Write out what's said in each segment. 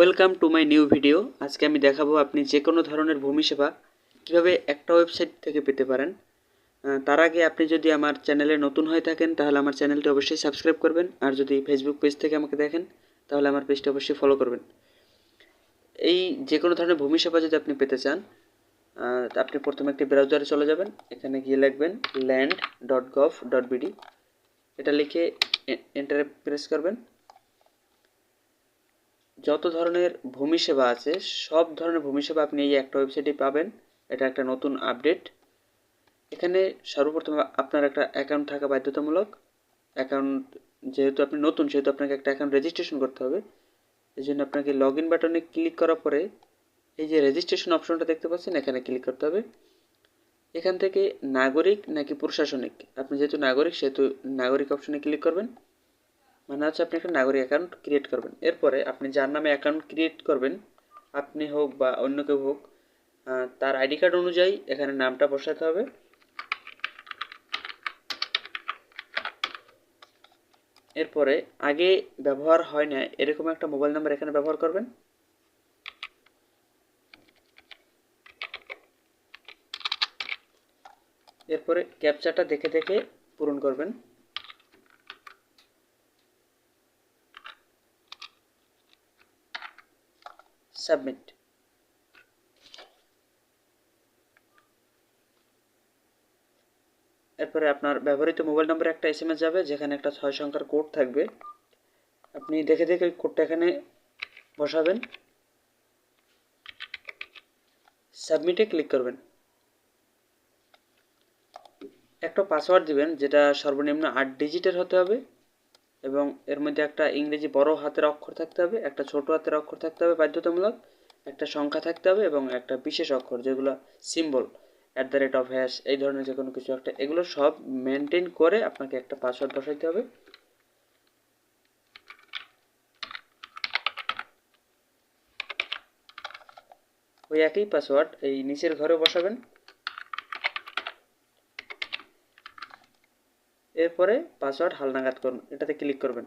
Welcome to my new video আজকে আমি দেখাবো আপনি যে কোনো ধরনের ভূমি সেবা কীভাবে একটা ওয়েবসাইট থেকে পেতে পারেন। তার আগে আপনি যদি আমার চ্যানেলে নতুন হয়ে থাকেন, তাহলে আমার চ্যানেলটি অবশ্যই সাবস্ক্রাইব করবেন। আর যদি ফেসবুক পেজ থেকে আমাকে দেখেন, তাহলে আমার পেজটি অবশ্যই ফলো করবেন। এই যে কোনো ধরনের ভূমি সেবা যদি আপনি পেতে চান আপনি প্রথমে একটি ব্রাউজারে চলে যাবেন। এখানে গিয়ে লিখবেন land dot gov dot BD এটা লিখে এন্টারে প্রেস করবেন। যত ধরনের ভূমি সেবা আছে, সব ধরনের ভূমি সেবা আপনি এই একটা ওয়েবসাইটে পাবেন। এটা একটা নতুন আপডেট এখানে সর্বপ্রথম আপনার একটা অ্যাকাউন্ট থাকা বাধ্যতামূলক। অ্যাকাউন্ট যেহেতু আপনি নতুন, সেহেতু আপনাকে একটা অ্যাকাউন্ট রেজিস্ট্রেশন করতে হবে। এই জন্য আপনাকে লগ ইন বাটনে ক্লিক করার পরে এই যে রেজিস্ট্রেশন অপশনটা দেখতে পাচ্ছেন, এখানে ক্লিক করতে হবে। এখান থেকে নাগরিক নাকি প্রশাসনিক? আপনি যেহেতু নাগরিক, সেহেতু নাগরিক অপশনে ক্লিক করবেন। মানে হচ্ছে আপনি একটা নাগরিক অ্যাকাউন্ট ক্রিয়েট করবেন। এরপরে আপনি যার নামে অ্যাকাউন্ট ক্রিয়েট করবেন, আপনি হোক বা অন্য কেউ হোক তার আইডি কার্ড অনুযায়ী এখানে নামটা বসাতে হবে। এরপরে আগে ব্যবহার হয় না, এরকম একটা মোবাইল নাম্বার এখানে ব্যবহার করবেন। এরপরে ক্যাপচাটা দেখে দেখে পূরণ করবেন। সাবমিট এরপরে আপনার ব্যবহৃত মোবাইল নম্বরে একটা এস যাবে, যেখানে একটা ছয় সংখ্যার কোড থাকবে। আপনি দেখে দেখে ওই কোডটা এখানে বসাবেন। সাবমিটে ক্লিক করবেন। একটা পাসওয়ার্ড দিবেন, যেটা সর্বনিম্ন আট ডিজিটের হতে হবে। এবং এর মধ্যে একটা ইংরেজি বড় হাতের অক্ষর থাকতে হবে, একটা ছোট হাতের অক্ষর থাকতে হবে বাধ্যতামূলক, একটা সংখ্যা থাকতে হবে এবং একটা বিশেষ অক্ষর যেগুলো symbol at the rate of hash এই ধরনের যে কোনো কিছু একটা, এগুলো সব মেনটেন করে আপনাকে একটা পাসওয়ার্ড বসাইতে হবে। ওই একই পাসওয়ার্ড এই নিচের ঘরে বসাবেন। এরপরে পাসওয়ার্ড হালনাগাদ করুন, এটাতে ক্লিক করবেন।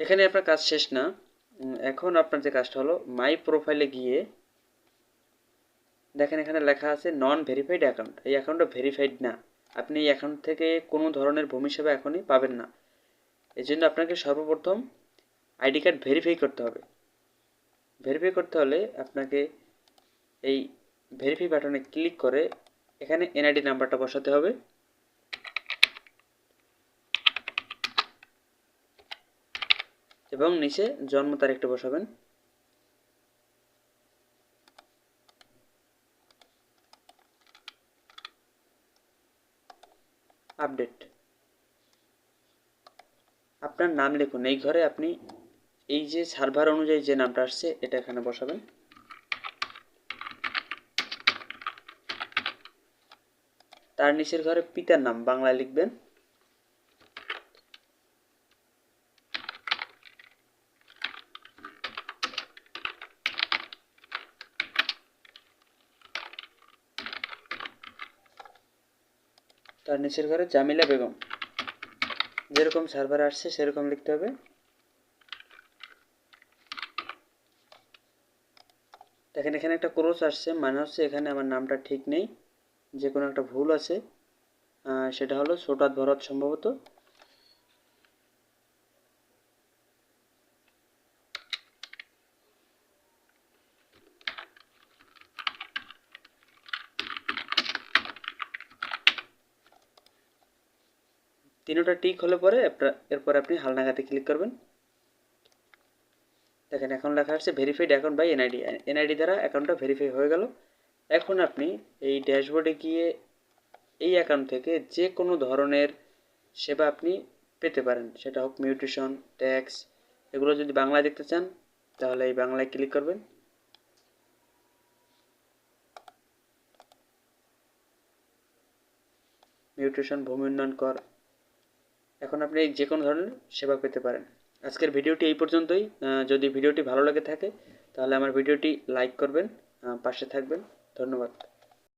এখানে আপনার কাজ শেষ না। এখন আপনার যে কাজটা হলো মাই প্রোফাইলে গিয়ে দেখেন এখানে লেখা আছে নন ভেরিফাইড অ্যাকাউন্ট এই অ্যাকাউন্টটা ভেরিফাইড না। আপনি এই অ্যাকাউন্ট থেকে কোনো ধরনের ভূমি সেবা এখনই পাবেন না। এই জন্য আপনাকে সর্বপ্রথম আইডি কার্ড ভেরিফাই করতে হবে। ভেরিফাই করতে হলে আপনাকে এই ভেরিফাই বাটনে ক্লিক করে এখানে এনআইডি নাম্বারটা বসাতে হবে। এবং নিচে জন্ম তারিখটা বসাবেন। আপডেট আপনার নাম লিখুন। এই ঘরে আপনি এই যে সার্ভার অনুযায়ী যে নামটা আসছে, এটা এখানে বসাবেন। তার নিচের ঘরে পিতার নাম, বাংলায় লিখবেন। তার নিচের ঘরে জামিলা বেগম। যেরকম সার্ভার আসছে, সেরকম লিখতে হবে। দেখেন, এখানে একটা ক্রোস আসছে মানে হচ্ছে এখানে আমার নামটা ঠিক নেই। যে কোনো একটা ভুল আছে সেটা হলো ছোটাত ভরত সম্ভবত। তিনোটা টিক হলে পরে এরপর আপনি হালনাগাতে ক্লিক করবেন। দেখেন, এখন লেখা আছে verified account by NID NID দ্বারা অ্যাকাউন্টটা ভেরিফাই হয়ে গেল। এখন আপনি এই ড্যাশবোর্ডে গিয়ে এই অ্যাকাউন্ট থেকে যে কোনো ধরনের সেবা আপনি পেতে পারেন। সেটা হোক মিউটেশন ট্যাক্স এগুলো যদি বাংলায় দেখতে চান, তাহলে এই বাংলায় ক্লিক করবেন। মিউটেশন ভূমি উন্নয়ন কর। এখন আপনি যে কোনো ধরনের সেবা পেতে পারেন। আজকের ভিডিওটি এই পর্যন্তই। যদি ভিডিওটি ভালো লাগে থাকে, তাহলে আমার ভিডিওটি লাইক করবেন পাশে থাকবেন। ধন্যবাদ।